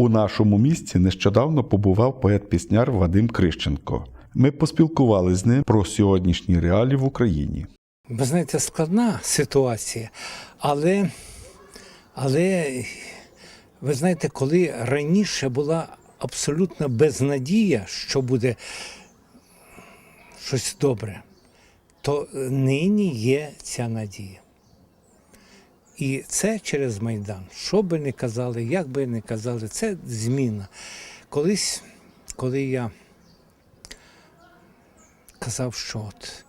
У нашому місті нещодавно побував поет-пісняр Вадим Крищенко. Ми поспілкувалися з ним про сьогоднішні реалії в Україні. Ви знаєте, складна ситуація, але, але ви знаєте, коли раніше була абсолютна безнадія, що буде щось добре, то нині є ця надія. І це через Майдан. Що би не казали, як би не казали, це зміна. Колись, коли я казав, що от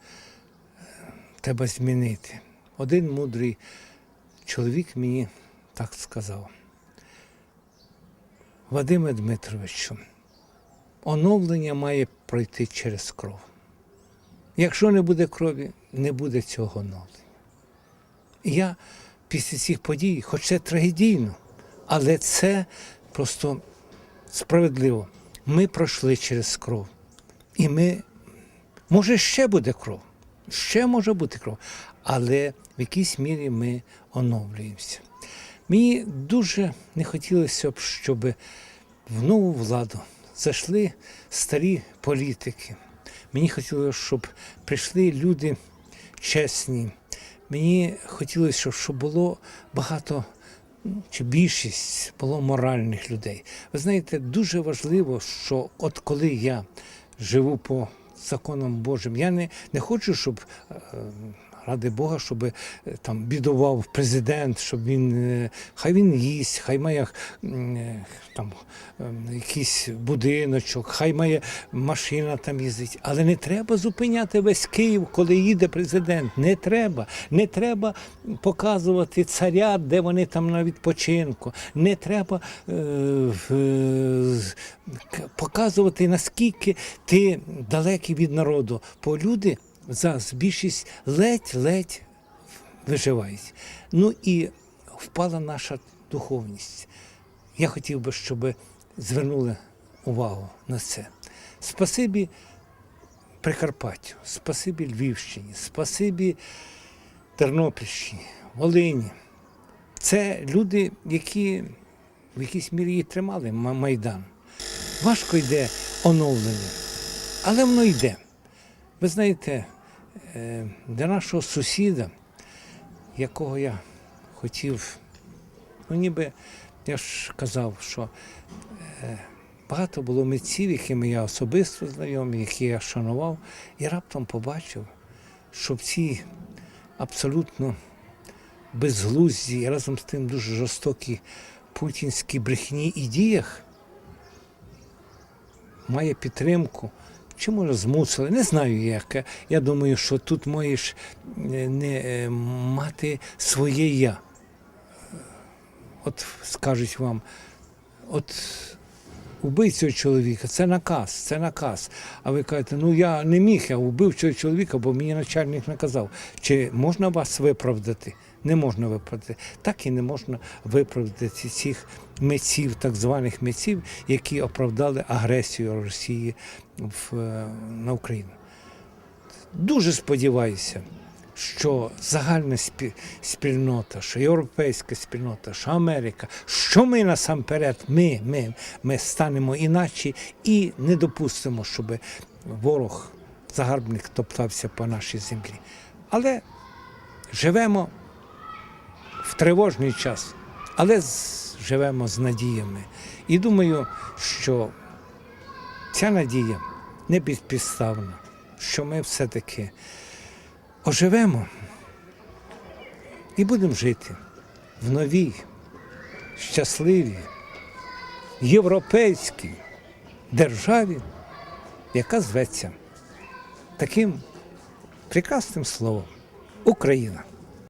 треба змінити. Один мудрий чоловік мені так сказав. Вадиме Дмитровичу, оновлення має пройти через кров. Якщо не буде крові, не буде цього оновлення. Я після цих подій, хоч це трагедійно, але це просто справедливо. Ми пройшли через кров. І ми, може, ще буде кров, ще може бути кров, але в якійсь мірі ми оновлюємося. Мені дуже не хотілося б, щоб в нову владу зайшли старі політики. Мені хотілося, щоб прийшли люди чесні. Мені хотілося, щоб було багато ну, чи більшість було моральних людей. Ви знаєте, дуже важливо, що от коли я живу по законам Божим, я не, не хочу, щоб. е, Ради Бога, щоб е, там бідував президент, щоб він е, хай він їсть, хай має е, там якийсь будиночок, хай має машина там їздить. Але не треба зупиняти весь Київ, коли їде президент. Не треба. Не треба показувати царя, де вони там на відпочинку. Не треба е, к- показувати, наскільки ти далекий від народу. Бо люди зараз більшість ледь-ледь виживають. Ну і впала наша духовність. Я хотів би, щоб звернули увагу на це. Спасибі Прикарпаттю, спасибі Львівщині, спасибі Тернопільщині, Волині. Це люди, які в якійсь мірі і тримали Майдан. Важко йде оновлення, але воно йде. Ви знаєте, для нашого сусіда, якого я хотів, ну ніби я ж казав, що е, багато було митців, якими я особисто знайомий, які я шанував, і раптом побачив, що в цій абсолютно безглузді і разом з тим дуже жорстокі путінські брехні і діях має підтримку. Чи може змусили? Не знаю як. Я думаю, що тут можеш е, не е, мати своє я. От скажуть вам, от убий цього чоловіка, це наказ, це наказ. А ви кажете, ну я не міг, я вбив цього чоловіка, бо мені начальник наказав. Чи можна вас виправдати? Не можна виправдати. Так і не можна виправдати цих митців, так званих митців, які оправдали агресію Росії в, е, на Україну. Дуже сподіваюся, що загальна спільнота, що європейська спільнота, що Америка, що ми насамперед, ми, ми, ми станемо іначе і не допустимо, щоб ворог, загарбник топтався по нашій землі. Але живемо тривожний час, але живемо з надіями. І думаю, що ця надія не безпідставна, що ми все-таки оживемо і будемо жити в новій, щасливій, європейській державі, яка зветься таким прекрасним словом Україна.